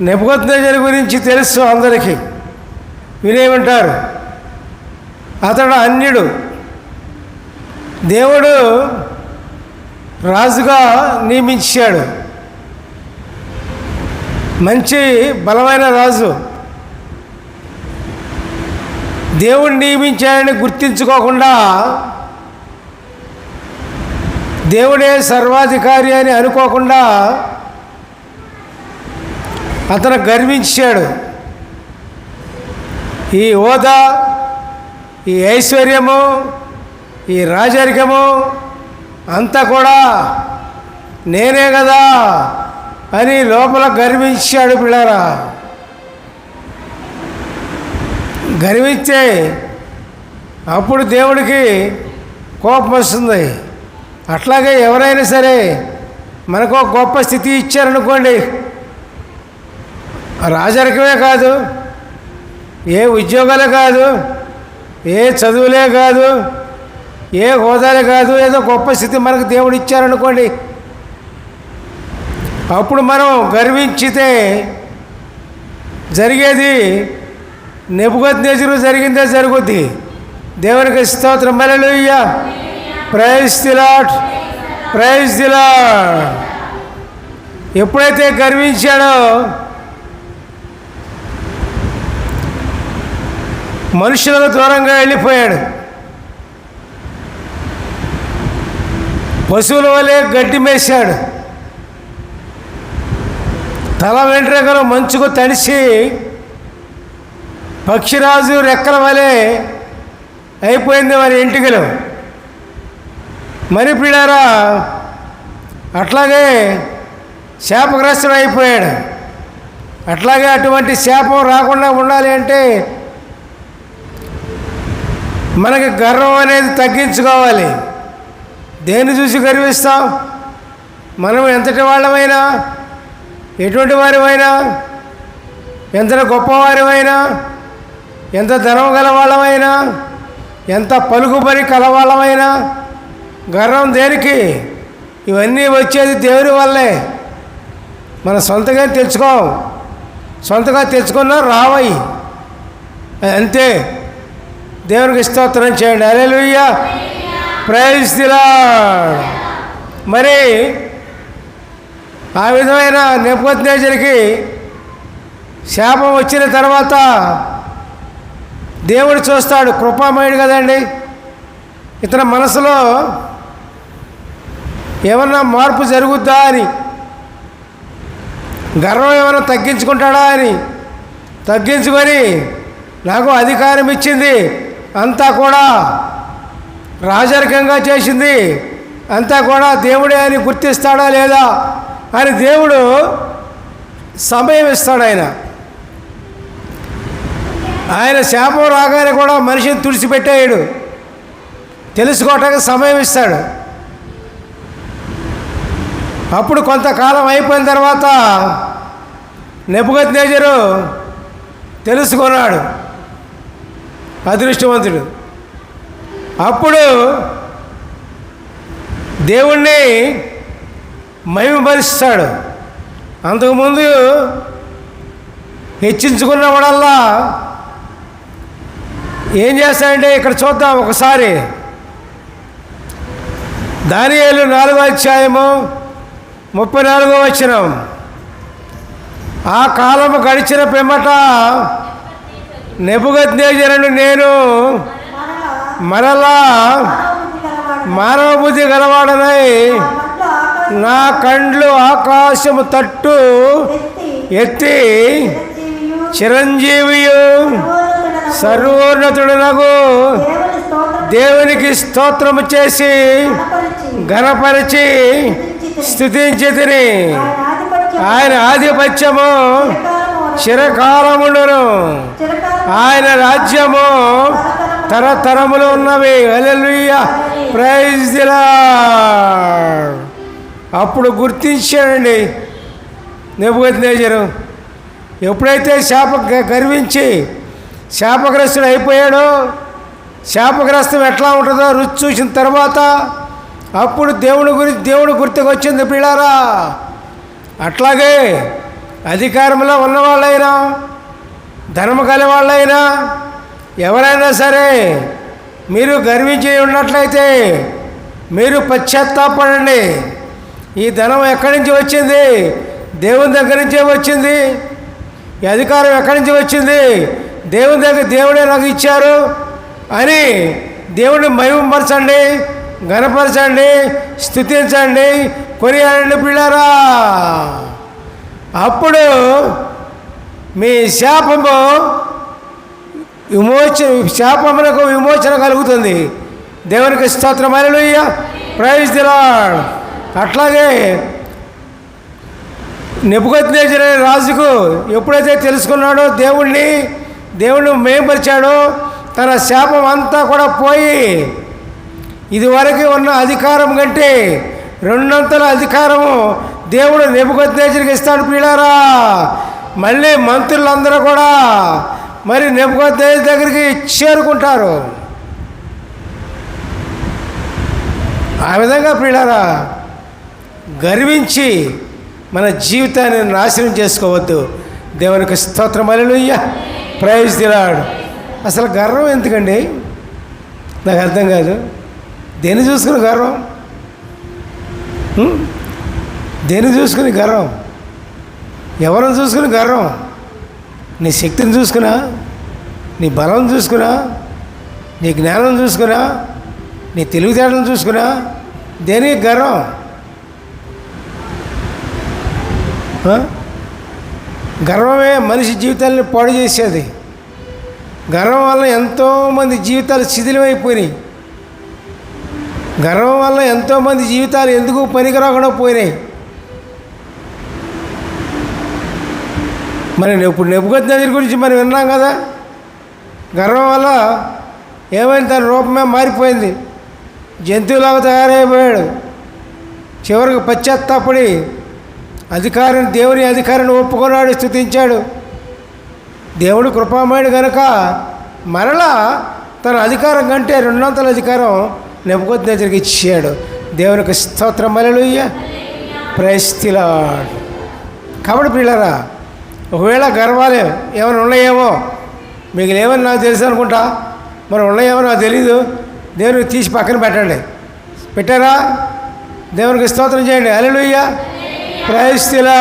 నెప్పుకొత్త గురించి తెలుసు అందరికీ. వినేమంటారు అతడు అన్యుడు. దేవుడు రాజుగా నియమించాడు. మంచి బలమైన రాజు. దేవుడు నియమించాడని గుర్తించుకోకుండా దేవుడే సర్వాధికారి అని అనుకోకుండా అతను గర్వించాడు. ఈ హోదా ఈ ఐశ్వర్యము ఈ రాజరికము అంతా కూడా నేనే కదా అని లోపల గర్వించాడు పిల్లరా. గర్వించే అప్పుడు దేవుడికి కోపం వస్తుంది. అట్లాగే ఎవరైనా సరే మనకు గొప్ప స్థితి ఇచ్చారనుకోండి రాజరికమే కాదు ఏ ఉద్యోగాలే కాదు ఏ చదువులే కాదు ఏ హోదాలే కాదు ఏదో గొప్ప స్థితి మనకు దేవుడు ఇచ్చారనుకోండి. అప్పుడు మనం గర్వించితే జరిగేది నెప్పుకొత్తి నెజరు జరిగిందే జరుగుద్ది. దేవునికి స్తోత్రం. మలలుయ్య ప్రైజ్ దిలాట్ ప్రైజ్ దిలాట్ ఎప్పుడైతే గర్వించాడో మనుషులకు దూరంగా వెళ్ళిపోయాడు. పశువుల వలె గడ్డి మేశాడు. తల వెంట్రుకలు మంచుకు తడిసి పక్షిరాజు రెక్కల వలె అయిపోయింది మరి ఎంటికలు. మరి పిడారా అట్లాగే శాపగ్రస్తుడు అయిపోయాడు. అట్లాగే అటువంటి శాపం రాకుండా ఉండాలి అంటే మనకి గర్వం అనేది తగ్గించుకోవాలి. దేన్ని చూసి గర్విస్తాం? మనం ఎంతటి వాళ్ళమైనా? ఎటువంటి వారిమైనా? ఎంత గొప్పవారిమైనా? ఎంత ధనం గల వాళ్ళమైనా? ఎంత పలుకుబడి కలవాళ్ళమైనా గర్వం దేనికి? ఇవన్నీ వచ్చేది దేవుని వల్లే. మన సొంతగా తెచ్చుకోం. సొంతగా తెచ్చుకున్నా రావయి అంతే. దేవునికి స్తోత్రం చేయండి. అలెలుయ్య ప్రైజ్ దిలా మరి ఆ విధమైన నెప్పుకొత్నేజరికి శాపం వచ్చిన తర్వాత దేవుడు చూస్తాడు కృపామయుడు కదండి. ఇతని మనసులో ఏమన్నా మార్పు జరుగుద్దా అని గర్వం ఏమైనా తగ్గించుకుంటాడా అని తగ్గించుకొని నాకు అధికారం ఇచ్చింది. అంతా కూడా రాజరికంగా చేసింది. అంతా కూడా దేవుడే అని గుర్తిస్తాడా లేదా అని దేవుడు సమయం ఇస్తాడు ఆయన. ఆయన శాపం రాగానే కూడా మనిషిని తుడిచిపెట్టేయడు. తెలుసుకోవటానికి సమయం ఇస్తాడు. అప్పుడు కొంతకాలం అయిపోయిన తర్వాత నెప్పుగత్ నేజరు తెలుసుకున్నాడు. అదృష్టవంతుడు. అప్పుడు దేవుణ్ణి మహిమపరుస్తాడు. అంతకుముందు హెచ్చించుకున్నవాడల్లా ఏం చేస్తాడంటే ఇక్కడ చూద్దాం ఒకసారి. దానియేలు నాలుగో అధ్యాయము ముప్పై నాలుగో వచ్చినాం ఆ కాలము గడిచిన పిమ్మట నెబుగద్నేజరను నేను మరలా మానవ బుద్ధి గలవాడనై నా కండ్లు ఆకాశము తట్టు ఎత్తి చిరంజీవియు సర్వోన్నతుడునగు దేవునికి స్తోత్రము చేసి ఘనపరిచి స్థుతించి తిని ఆయన ఆధిపత్యము చిరకాలముండును ఆయన రాజ్యము తరతరములు ఉన్నవి. హల్లెలూయ. Praise the lord. అప్పుడు గుర్తించాడండి. నెబుకద్నేజరు ఎప్పుడైతే శాప గర్వించి శాపగ్రస్తుడు అయిపోయాడో శాపగ్రస్తం ఎట్లా ఉంటుందో రుచి చూసిన తర్వాత అప్పుడు దేవుని గురించి దేవుడు గుర్తుకొచ్చింది పిల్లారా. అట్లాగే అధికారంలో ఉన్నవాళ్ళైనా ధనము కల వాళ్ళైనా ఎవరైనా సరే మీరు గర్వించి ఉన్నట్లయితే మీరు పశ్చాత్తాపడండి. ఈ ధనం ఎక్కడి నుంచి వచ్చింది? దేవుని దగ్గర నుంచే వచ్చింది. ఈ అధికారం ఎక్కడి నుంచి వచ్చింది? దేవుని దగ్గర దేవుడే నాకు ఇచ్చారు అని దేవుడిని మహిమపరచండి గణపరచండి స్థుతించండి కొనియాడండి పిల్లరా. అప్పుడు మీ శాపము విమోచన శాపమునకు విమోచన కలుగుతుంది. దేవునికి స్తోత్రం. అలలుయ్య ప్రైజ్ దిలాడ్ అట్లాగే నెప్పుకొత్తినేజర్ అనే రాజుకు ఎప్పుడైతే తెలుసుకున్నాడో దేవుణ్ణి దేవుణ్ణి మేంపరిచాడో తన శాపం అంతా కూడా పోయి ఇదివరకు ఉన్న అధికారం కంటే రెండంతల అధికారము దేవుడు నెప్పుకొత్తినేజర్కి ఇస్తాడు పీడారా మళ్ళీ మంత్రులందరూ కూడా మరి నెప్పుకొత్తినేజర్ దగ్గరికి చేరుకుంటారు. ఆ విధంగా ప్రియులారా గర్వించి మన జీవితాన్ని నాశనం చేసుకోవద్దు. దేవునికి స్తోత్రం. అలలుయ్య ప్రైజ్ తిరాడు అసలు గర్వం ఎందుకండి? నాకు అర్థం కాదు. దేన్ని చూసుకుని గర్వం? దేన్ని చూసుకుని గర్వం? ఎవరిని చూసుకుని గర్వం? నీ శక్తిని చూసుకున్నా నీ బలం చూసుకున్నా నీ జ్ఞానం చూసుకున్నా నీ తెలివితేటలను చూసుకున్నా దేనికి గర్వం? గర్వమే మనిషి జీవితాన్ని పాడు చేసేది. గర్వం వల్ల ఎంతోమంది జీవితాలు శిథిలమైపోయినాయి. గర్వం వల్ల ఎంతోమంది జీవితాలు ఎందుకు పనికిరాకుండా పోయినాయి? మరి ఇప్పుడు నెప్పుకొత్తి నది గురించి మనం విన్నాం కదా? గర్వం వల్ల ఏమైంది? తన రూపమే మారిపోయింది. జంతువులాగా తయారైపోయాడు. చివరికి పశ్చాత్తాపడి అధికారిని దేవుని అధికారిని ఒప్పుకున్నాడు స్థుతించాడు. దేవుడు కృపామయుడు కనుక మరలా తన అధికారం కంటే రెండొంతల అధికారం నెప్పుకొత్తి దగ్గరికి ఇచ్చాడు దేవునికి స్తోత్రం. మలలుయ్య ప్రైస్తిలాడు కాబట్టి పిల్లరా ఒకవేళ గర్వాలే ఏమైనా ఉన్నాయేమో మీకు లేవని నాకు తెలుసు అనుకుంటా. మరి ఉన్నాయేమో నాకు తెలీదు. దేవునికి తీసి పక్కన పెట్టండి. పెట్టారా? దేవునికి స్తోత్రం చేయండి. అలెలుయ్యా ప్రైస్తిలా